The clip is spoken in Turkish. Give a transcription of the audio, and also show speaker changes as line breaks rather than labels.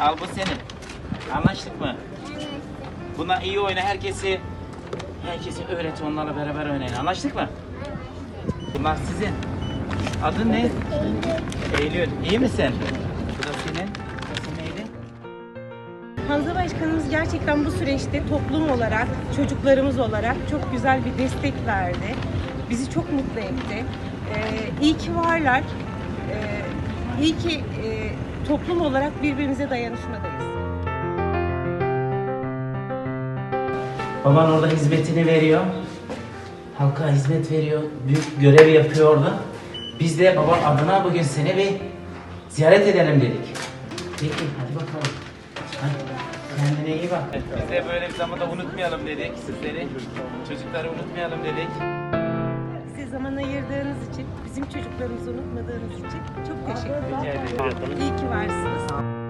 Al bu senin. Anlaştık mı? Buna iyi oyna herkesi herkesi öğret onlarla beraber oynayın. Anlaştık mı? Bunlar sizin. Adın ne? Eylül. İyi misin? Bu da senin.
Hamza Başkanımız gerçekten bu süreçte toplum olarak, çocuklarımız olarak çok güzel bir destek verdi. Bizi çok mutlu etti. Ee, iyi ki varlar. Ee, iyi ki e, toplum olarak birbirimize dayanışmadayız.
Baban orada hizmetini veriyor. Halka hizmet veriyor. Büyük görev yapıyor orada. Biz de baban adına bugün seni bir ziyaret edelim dedik. Peki hadi bakalım. Hadi. Kendine iyi bak. Biz de böyle bir zamanda unutmayalım dedik sizleri. Çocukları unutmayalım dedik.
Zaman ayırdığınız için, bizim çocuklarımızı unutmadığınız için çok teşekkür
ederim.
İyi ki varsınız.